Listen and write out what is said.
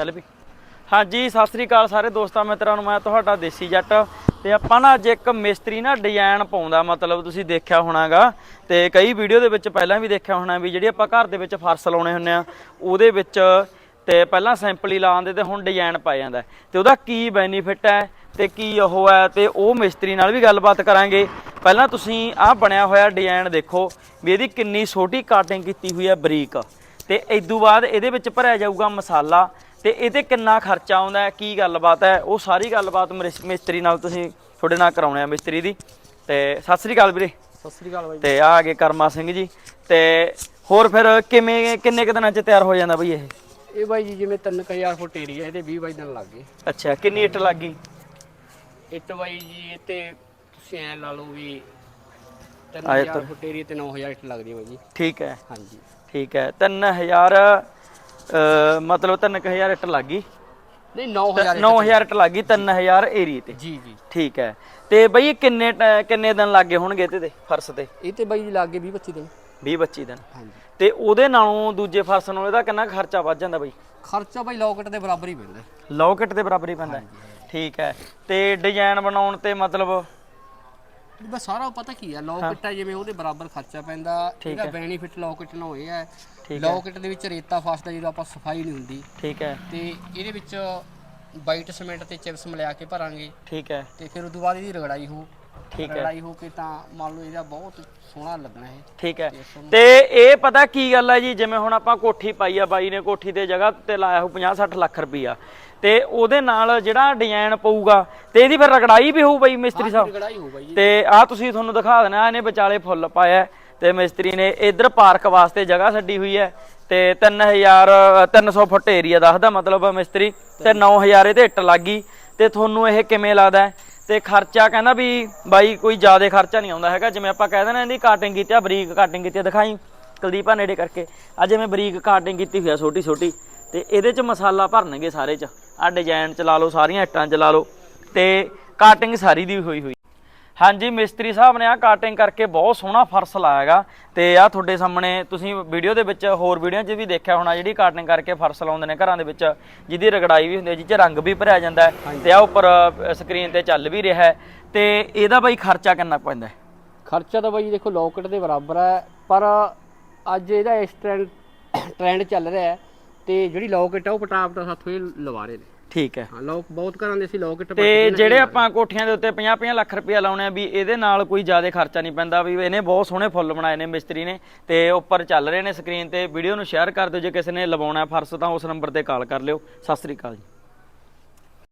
ਚੱਲ ਵੀ। ਹਾਂਜੀ, ਸਤਿ ਸ੍ਰੀ ਅਕਾਲ ਸਾਰੇ ਦੋਸਤਾਂ ਮਿੱਤਰਾਂ ਨੂੰ, ਮੈਂ ਤੁਹਾਡਾ ਦੇਸੀ ਜੱਟ। ਤੇ ਆਪਾਂ ਨਾ ਅੱਜ ਇੱਕ ਮਿਸਤਰੀ ਨਾ ਡਿਜ਼ਾਈਨ ਪਾਉਂਦਾ, ਮਤਲਬ ਤੁਸੀਂ ਦੇਖਿਆ ਹੋਣਾਗਾ। ਤੇ ਕਈ ਵੀਡੀਓ ਦੇ ਵਿੱਚ ਪਹਿਲਾਂ ਵੀ ਦੇਖਿਆ ਹੋਣਾ ਵੀ ਜਿਹੜੀ ਆਪਾਂ ਘਰ ਦੇ ਵਿੱਚ ਫਰਸ਼ ਲਾਉਣੇ ਹੁੰਨੇ ਆ, ਉਹਦੇ ਵਿੱਚ ਤੇ ਪਹਿਲਾਂ ਸਿੰਪਲੀ ਲਾਉਂਦੇ ਤੇ ਹੁਣ ਡਿਜ਼ਾਈਨ ਪਾਇਆ ਜਾਂਦਾ। ਤੇ ਉਹਦਾ ਕੀ ਬੈਨੀਫਿਟ ਹੈ ਤੇ ਕੀ ਉਹ ਹੈ ਤੇ ਉਹ ਮਿਸਤਰੀ ਨਾਲ ਵੀ ਗੱਲਬਾਤ ਕਰਾਂਗੇ। ਪਹਿਲਾਂ ਤੁਸੀਂ ਆਹ ਬਣਿਆ ਹੋਇਆ ਡਿਜ਼ਾਈਨ ਦੇਖੋ ਵੀ ਇਹਦੀ ਕਿੰਨੀ ਛੋਟੀ ਕਾਟਿੰਗ ਕੀਤੀ ਹੋਈ ਹੈ ਬਰੀਕ। ਤੇ ਇਦੋਂ ਬਾਅਦ ਇਹਦੇ ਵਿੱਚ ਭਰਿਆ ਜਾਊਗਾ ਮਸਾਲਾ। ਤੇ ਇਹਤੇ ਕਿੰਨਾ ਖਰਚਾ ਆਉਂਦਾ ਹੈ? ਕੀ ਗੱਲਬਾਤ ਹੈ? ਉਹ ਸਾਰੀ ਗੱਲਬਾਤ ਮਿਸ- ਮਿਸਤਰੀ ਨਾਲ ਤੁਸੀਂ ਤੁਹਾਡੇ ਨਾਲ ਕਰਾਉਣੇ ਆ ਮਿਸਤਰੀ ਦੀ। ਤੇ ਸਤਿ ਸ੍ਰੀ ਅਕਾਲ ਵੀਰੇ। ਸਤਿ ਸ੍ਰੀ ਅਕਾਲ ਬਾਈ ਤੇ ਆ ਆ ਗਏ ਕਰਮਾ ਸਿੰਘ ਜੀ। ਤੇ ਹੋਰ ਫਿਰ ਕਿਵੇਂ ਕਿੰਨੇ ਕੁ ਦਿਨਾਂ ਚ ਤਿਆਰ ਹੋ ਜਾਂਦਾ ਬਈ ਇਹ? ਇਹ ਬਾਈ ਜੀ ਜਿਵੇਂ 3000 ਫੁੱਟ ਏਰੀਆ ਇਹਦੇ 20 ਬਾਈ ਦਿਨ ਲੱਗ ਗਏ। ਅੱਛਾ ਕਿੰਨੀ ਇੱਟ ਲੱਗ ਗਈ? ਇੱਟ ਬਾਈ ਜੀ ਇਹ ਤੇ ਤੁਸੀਂ ਐ ਲਾ ਲਓ ਵੀ ਆਏ 3000 ਫੁੱਟ ਏਰੀਆ ਤੇ 9000 ਇੱਟ ਲੱਗਦੀ ਹੈ ਬਾਈ ਜੀ। ਠੀਕ ਹੈ। ਹਾਂਜੀ। ਠੀਕ ਹੈ। 3000 ਅ, ਮਤਲਬ 3000 ਇੱਟ ਲੱਗ ਗਈ। ਨਹੀਂ 9000 ਇੱਟ 9000 ਇੱਟ ਲੱਗ ਗਈ 3000 ਏਰੀਏ ਤੇ। ਜੀ ਜੀ। ਠੀਕ ਹੈ। ਤੇ ਬਈ ਇਹ ਕਿੰਨੇ ਟ- ਕਿੰਨੇ ਦਿਨ ਲੱਗੇ ਹੋਣਗੇ ਇਹਦੇ ਤੇ ਫਰਸ਼ ਤੇ? ਇਹ ਤੇ ਬਾਈ ਲੱਗ ਗਏ 20 25 ਦਿਨ। 20 25 ਦਿਨ। ਹਾਂਜੀ। ਤੇ ਉਹਦੇ ਨਾਲੋਂ ਦੂਜੇ ਫਰਸ਼ ਨਾਲੋਂ ਇਹਦਾ ਕਿੰਨਾ ਕੁ ਖਰਚਾ ਵੱਧ ਜਾਂਦਾ ਬਈ? ਖਰਚਾ ਬਾਈ ਲੋਕਟ ਦੇ ਬਰਾਬਰ ਹੀ ਪੈਂਦਾ। ਲੌਕਟ ਦੇ ਬਰਾਬਰ ਹੀ ਪੈਂਦਾ। ਹੈ। ਠੀਕ ਹੈ। ਤੇ ਡਿਜ਼ਾਈਨ ਬਣਾਉਣ ਤੇ ਮਤਲਬ ਬਸ ਸਾਰਾ ਪਤਾ ਕੀ ਹੈ ਲੋਕਟ ਹੈ। ਜਿਵੇਂ ਉਹਦੇ ਬਰਾਬਰ ਖਰਚਾ ਪੈਂਦਾ ਇਹਦਾ ਬੈਨੀਫਿਟ ਲੋਕਟ ਨਾਲ ਹੋਇਆ ਹੈ। ਲੋਕਟ ਦੇ ਵਿੱਚ ਰੇਤਾ ਫਸਦਾ ਜਦੋਂ ਆਪਾਂ ਸਫ਼ਾਈ ਨਹੀਂ ਹੁੰਦੀ। ਠੀਕ ਹੈ। ਤੇ ਇਹਦੇ ਵਿੱਚ ਵਾਈਟ ਸੀਮੈਂਟ ਤੇ ਚਿਪਸ ਮਿਲਾ ਕੇ ਭਰਾਂਗੇ। ਠੀਕ ਹੈ। ਤੇ ਫਿਰ ਉਦੋਂ ਬਾਅਦ ਇਹਦੀ ਰਗੜਾਈ ਹੋ ਠੀਕ ਹੈ। ਰਗੜਾਈ ਹੋ ਕੇ ਤਾਂ ਮੰਨ ਲਓ ਇਹਦਾ ਬਹੁਤ ਸੋਹਣਾ ਲੱਗਣਾ ਇਹ। ਠੀਕ ਹੈ। ਤੇ ਇਹ ਪਤਾ ਕੀ ਗੱਲ ਹੈ ਜੀ ਜਿਵੇਂ ਹੁਣ ਆਪਾਂ ਕੋਠੀ ਪਾਈ ਆ ਬਾਈ ਨੇ ਕੋਠੀ ਤੇ ਜਗ੍ਹਾ ਤੇ ਲਾਇਆ ਹੋ 50 60 ਲੱਖ ਰੁਪਈਆ। ਤੇ ਉਹਦੇ ਨਾਲ ਜਿਹੜਾ ਡਿਜ਼ਾਈਨ ਪਊਗਾ ਤੇ ਇਹਦੀ ਫਿਰ ਰਗੜਾਈ ਵੀ ਹੋਊ ਬਾਈ ਮਿਸਤਰੀ ਸਾਹਿਬ। ਤੇ ਆ ਤੁਸੀਂ ਤੁਹਾਨੂੰ ਦਿਖਾ ਦੇਣਾ ਇਹਨੇ ਵਿਚਾਲੇ ਫੁੱਲ ਪਾਇਆ ਤੇ ਮਿਸਤਰੀ ਨੇ ਇਧਰ ਪਾਰਕ ਵਾਸਤੇ ਜਗ੍ਹਾ ਛੱਡੀ ਹੋਈ ਹੈ ਤੇ 3000 300 ਫੁੱਟ ਏਰੀਆ ਦੱਸਦਾ ਮਤਲਬ ਮਿਸਤਰੀ ਤੇ 9000 ਇਹ ਤੇ ਇੱਟ ਲੱਗੀ ਤੇ ਤੁਹਾਨੂੰ ਇਹ ਕਿਵੇਂ ਲੱਗਦਾ? ਤੇ ਖਰਚਾ ਕਹਿੰਦਾ ਵੀ ਬਾਈ ਕੋਈ ਜ਼ਿਆਦਾ ਖਰਚਾ ਨਹੀਂ ਆਉਂਦਾ ਹੈਗਾ ਜਿਵੇਂ ਆਪਾਂ ਕਹਿ ਦਿੰਦੇ ਇਹਦੀ ਕਾਟਿੰਗ ਕੀਤੀ ਆ ਬਰੀਕ ਕਾਟਿੰਗ ਕੀਤੀ ਦਿਖਾਈ ਕੁਲਦੀਪਾ ਨੇੜੇ ਕਰਕੇ। ਆ ਜਿਵੇਂ ਬਰੀਕ ਕਾਟਿੰਗ ਕੀਤੀ ਹੋਈ ਆ ਛੋਟੀ ਛੋਟੀ ਤੇ ਇਹਦੇ ਚ ਮਸਾਲਾ ਭਰਨਗੇ ਸਾਰੇ ਚ। ਆ ਡਿਜ਼ਾਈਨ ਚ ਲਾ ਲਓ ਸਾਰੀਆਂ ਇੱਟਾਂ ਚ ਲਾ ਲਓ ਤੇ ਕਾਟਿੰਗ ਸਾਰੀ ਦੀ ਹੋਈ ਹੋਈ ਹਾਂਜੀ ਮਿਸਤਰੀ ਸਾਹਿਬ ਨੇ ਆ ਕਾਟਿੰਗ ਕਰਕੇ ਬਹੁਤ ਸੋਹਣਾ ਫਰਸ਼ ਲਾਇਆਗਾ ਤੇ ਆ ਤੁਹਾਡੇ ਸਾਹਮਣੇ ਤੁਸੀਂ ਵੀਡੀਓ ਦੇ ਵਿੱਚ ਹੋਰ ਵੀਡੀਓ 'ਚ ਵੀ ਦੇਖਿਆ ਹੋਣਾ ਜਿਹੜੀ ਕਾਟਿੰਗ ਕਰਕੇ ਫਰਸ਼ ਲਾਉਂਦੇ ਨੇ ਘਰਾਂ ਦੇ ਵਿੱਚ ਜਿਹਦੀ ਰਗੜਾਈ ਵੀ ਹੁੰਦੀ ਹੈ ਜਿਹ 'ਚ ਰੰਗ ਵੀ ਭਰਿਆ ਜਾਂਦਾ ਹੈ ਤੇ ਆ ਉੱਪਰ ਸਕਰੀਨ ਤੇ ਚੱਲ ਵੀ ਰਿਹਾ ਹੈ ਤੇ ਇਹਦਾ ਬਾਈ ਖਰਚਾ ਕਿੰਨਾ ਪੈਂਦਾ ਹੈ? ਖਰਚਾ ਤਾਂ ਬਾਈ ਦੇਖੋ ਲੋਕਟ ਦੇ ਬਰਾਬਰ ਹੈ ਪਰ ਅੱਜ ਇਹਦਾ ਇਸ ਟ੍ਰੈਂਡ ਟ੍ਰੈਂਡ ਚੱਲ ਰਿਹਾ ਹੈ ਤੇ ਜਿਹੜੀ ਲੋਕਟ ਹੈ ਉਹ ਪਟਾਪ ਸਾਥੋਂ ਹੀ ਲਵਾ ਰਹੇ ਨੇ। ਠੀਕ ਹੈ। ਹਾਂ ਲੋਕ ਬਹੁਤ ਘਰਾਂ ਦੇ ਅਸੀਂ ਲੋਕਟ ਤੇ ਜਿਹੜੇ ਆਪਾਂ ਕੋਠੀਆਂ ਦੇ ਉੱਤੇ 50-50 ਲੱਖ ਰੁਪਇਆ ਲਾਉਣੇ ਆ ਵੀ ਇਹਦੇ ਨਾਲ ਕੋਈ ਜ਼ਿਆਦਾ ਖਰਚਾ ਨਹੀਂ ਪੈਂਦਾ ਵੀ ਇਹਨੇ ਬਹੁਤ ਸੋਹਣੇ ਫੁੱਲ ਬਣਾਏ ਨੇ ਮਿਸਤਰੀ ਨੇ ਤੇ ਉੱਪਰ ਚੱਲ ਰਹੇ ਨੇ ਸਕਰੀਨ ਤੇ। ਵੀਡੀਓ ਨੂੰ ਸ਼ੇਅਰ ਕਰ ਦਿਓ ਜੇ ਕਿਸੇ ਨੇ ਲਵਾਉਣਾ ਫਰਸ਼ ਤਾਂ ਉਸ ਨੰਬਰ ਤੇ ਕਾਲ ਕਰ ਲਿਓ। ਸਤਿ ਸ੍ਰੀ ਅਕਾਲ ਜੀ।